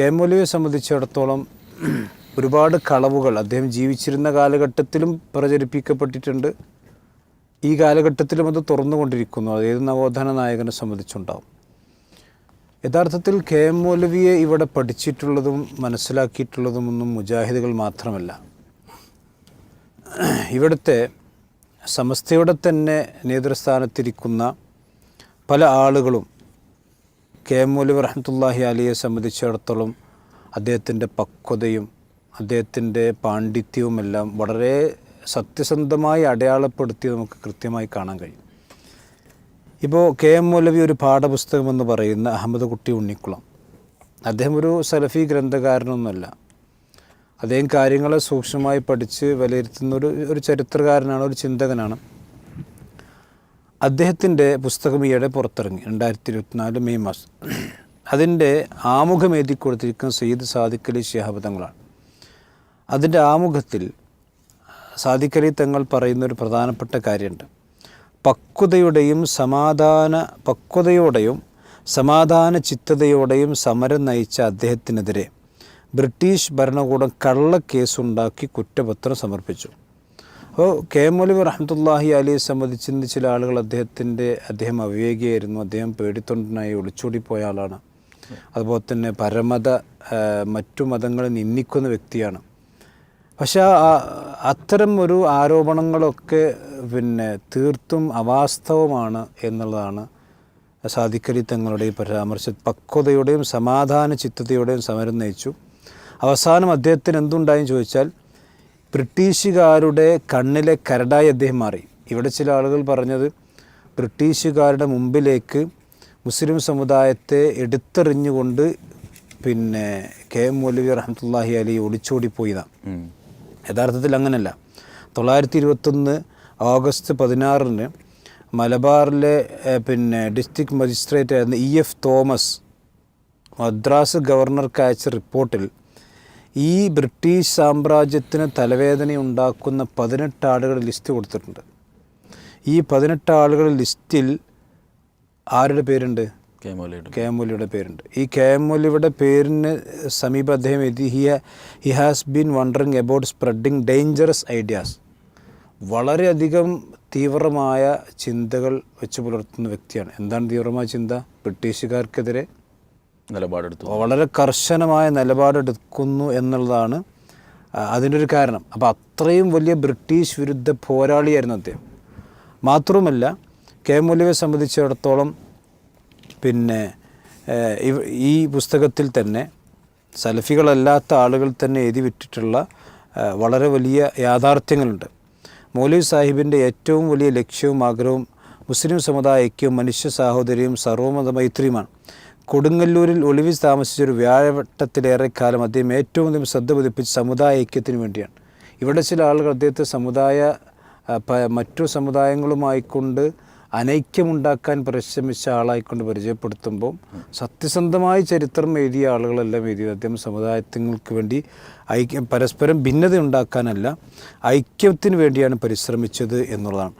K മൗലവിയെ സംബന്ധിച്ചിടത്തോളം ഒരുപാട് കളവുകൾ അദ്ദേഹം ജീവിച്ചിരുന്ന കാലഘട്ടത്തിലും പ്രചരിപ്പിക്കപ്പെട്ടിട്ടുണ്ട്. ഈ കാലഘട്ടത്തിലും അത് തുറന്നുകൊണ്ടിരിക്കുന്നു. അത് ഏത് നവോത്ഥാന നായകനെ സംബന്ധിച്ചുണ്ടാവും. യഥാർത്ഥത്തിൽ കെ എം മൗലവിയെ ഇവിടെ പഠിച്ചിട്ടുള്ളതും മനസ്സിലാക്കിയിട്ടുള്ളതും ഒന്നും മുജാഹിദുകൾ മാത്രമല്ല. ഇവിടുത്തെ സമസ്തയുടെ തന്നെ നേതൃസ്ഥാനത്തിരിക്കുന്ന പല ആളുകളും കെ എം മൗലവി വറഹമത്തല്ലാഹി അലിയെ സംബന്ധിച്ചിടത്തോളം അദ്ദേഹത്തിന്റെ പക്വതയും അദ്ദേഹത്തിന്റെ പാണ്ഡിത്യവുമെല്ലാം വളരെ സത്യസന്ധമായി അടയാളപ്പെടുത്തി നമുക്ക് കൃത്യമായി കാണാൻ കഴിയും. ഇപ്പോൾ കെ എം മൗലവി ഒരു പാഠപുസ്തകം എന്ന് പറയുന്ന അഹമ്മദ് കുട്ടി ഉണ്ണിക്കുളം. അദ്ദേഹം ഒരു സലഫി ഗ്രന്ഥകാരനൊന്നുമല്ല. അദ്ദേഹം കാര്യങ്ങളെ സൂക്ഷ്മമായി പഠിച്ച് വിലയിരുത്തുന്ന ഒരു ഒരു ചരിത്രകാരനാണ് ഒരു ചിന്തകനാണ്. അദ്ദേഹത്തിന്റെ പുസ്തകം ഈയിടെ പുറത്തിറങ്ങി രണ്ടായിരത്തി ഇരുപത്തിനാല് മെയ് മാസം. അതിന്റെ ആമുഖം എഴുതി കൊടുത്തിരിക്കുന്ന സയ്യിദ് സാദിഖ് അലി ശിഹാബ് തങ്ങളാണ് അതിന്റെ ആമുഖത്തിൽ സാദിഖലി തങ്ങൾ പറയുന്ന ഒരു പ്രധാനപ്പെട്ട കാര്യമുണ്ട്. പക്വതയുടെയും സമാധാന പക്വതയോടെയും സമാധാന ചിത്തതയോടെയും സമരം നയിച്ച അദ്ദേഹത്തിനെതിരെ ബ്രിട്ടീഷ് ഭരണകൂടം കള്ളക്കേസുണ്ടാക്കി കുറ്റപത്രം സമർപ്പിച്ചു. അപ്പോൾ കെ എം മൗലവി റഹ്മത്തുല്ലാഹി അലിയെ സംബന്ധിച്ച് ചില ആളുകൾ അദ്ദേഹത്തിന്റെ അദ്ദേഹം അവിവേകിയായിരുന്നു. അദ്ദേഹം പേടിത്തൊണ്ടനായി ഒളിച്ചോടിപ്പോയ ആളാണ്. അതുപോലെ തന്നെ പരമത മറ്റു മതങ്ങളെ നിന്ദിക്കുന്ന വ്യക്തിയാണ്. പക്ഷേ അത്തരം ഒരു ആരോപണങ്ങളൊക്കെ പിന്നെ തീർത്തും അവാസ്തവമാണ് എന്നുള്ളതാണ് സാധിക്കലി തങ്ങളുടെ ഈ പരാമർശ. പക്വതയുടെയും സമാധാന ചിത്തതയുടെയും സമരം നയിച്ചു. അവസാനം അദ്ദേഹത്തിന് എന്തുണ്ടായെന്ന് ചോദിച്ചാൽ ബ്രിട്ടീഷുകാരുടെ കണ്ണിലെ കരടായി അദ്ദേഹം മാറി. ഇവിടെ ചില ആളുകൾ പറഞ്ഞത് ബ്രിട്ടീഷുകാരുടെ മുമ്പിലേക്ക് മുസ്ലിം സമുദായത്തെ എടുത്തെറിഞ്ഞുകൊണ്ട് പിന്നെ കെ എം മൗലവി റഹമത്തല്ലാഹി അലി ഒളിച്ചോടിപ്പോയതാണ് യഥാർത്ഥത്തിൽ അങ്ങനല്ല. തൊള്ളായിരത്തി ഇരുപത്തൊന്ന് ഓഗസ്റ്റ് പതിനാറിന് മലബാറിലെ പിന്നെ ഡിസ്ട്രിക്ട് മജിസ്ട്രേറ്റ് ആയിരുന്ന ഇ എഫ് തോമസ് മദ്രാസ് ഗവർണർക്ക് അയച്ച റിപ്പോർട്ടിൽ ഈ ബ്രിട്ടീഷ് സാമ്രാജ്യത്തിന് തലവേദന ഉണ്ടാക്കുന്ന പതിനെട്ട് ആളുകൾ ലിസ്റ്റ് കൊടുത്തിട്ടുണ്ട്. ഈ പതിനെട്ട് ആളുകളുടെ ലിസ്റ്റിൽ ആരുടെ പേരുണ്ട്? കെ മൗലയുടെ കെ എം മൗലിയുടെ പേരുണ്ട്. ഈ കെ എം മൗലിയുടെ പേരിന് സമീപം അദ്ദേഹം എഴുതി he he has been wandering about spreading dangerous ideas വളരെയധികം തീവ്രമായ ചിന്തകൾ വെച്ച് പുലർത്തുന്ന വ്യക്തിയാണ്. എന്താണ് തീവ്രമായ ചിന്ത? ബ്രിട്ടീഷുകാർക്കെതിരെ നിലപാടെടുത്തു. വളരെ കർശനമായ നിലപാടെടുക്കുന്നു എന്നുള്ളതാണ് അതിന്റെ ഒരു കാരണം. അപ്പോൾ അത്രയും വലിയ ബ്രിട്ടീഷ് വിരുദ്ധ പോരാളിയായിരുന്നു അദ്ദേഹം. മാത്രവുമല്ല കെ മൂല്യവെ സംബന്ധിച്ചിടത്തോളം പിന്നെ ഈ പുസ്തകത്തിൽ തന്നെ സലഫികളല്ലാത്ത ആളുകൾ തന്നെ എഴുതി വിട്ടിട്ടുള്ള വളരെ വലിയ യാഥാർത്ഥ്യങ്ങളുണ്ട്. മൗലവി സാഹിബിന്റെ ഏറ്റവും വലിയ ലക്ഷ്യവും ആഗ്രഹവും മുസ്ലിം സമുദായ ഐക്യവും മനുഷ്യ സാഹോദര്യവും സർവമത മൈത്രിയുമാണ്. കൊടുങ്ങല്ലൂരിൽ ഒളിവിൽ താമസിച്ച ഒരു വ്യാഴവട്ടത്തിലേറെ കാലം അദ്ദേഹം ഏറ്റവും അധികം ശ്രദ്ധ പതിപ്പിച്ച് സമുദായ ഐക്യത്തിന് വേണ്ടിയാണ്. ഇവിടെ ചില ആളുകൾ അദ്ദേഹത്തെ സമുദായ മറ്റു സമുദായങ്ങളുമായിക്കൊണ്ട് അനൈക്യമുണ്ടാക്കാൻ പരിശ്രമിച്ച ആളായിക്കൊണ്ട് പരിചയപ്പെടുത്തുമ്പോൾ സത്യസന്ധമായി ചരിത്രം എഴുതിയ ആളുകളെല്ലാം എഴുതിയത് അദ്ദേഹം സമുദായങ്ങൾക്ക് വേണ്ടി ഐക്യം പരസ്പരം ഭിന്നത ഉണ്ടാക്കാനല്ല ഐക്യത്തിന് വേണ്ടിയാണ് പരിശ്രമിച്ചത് എന്നുള്ളതാണ്.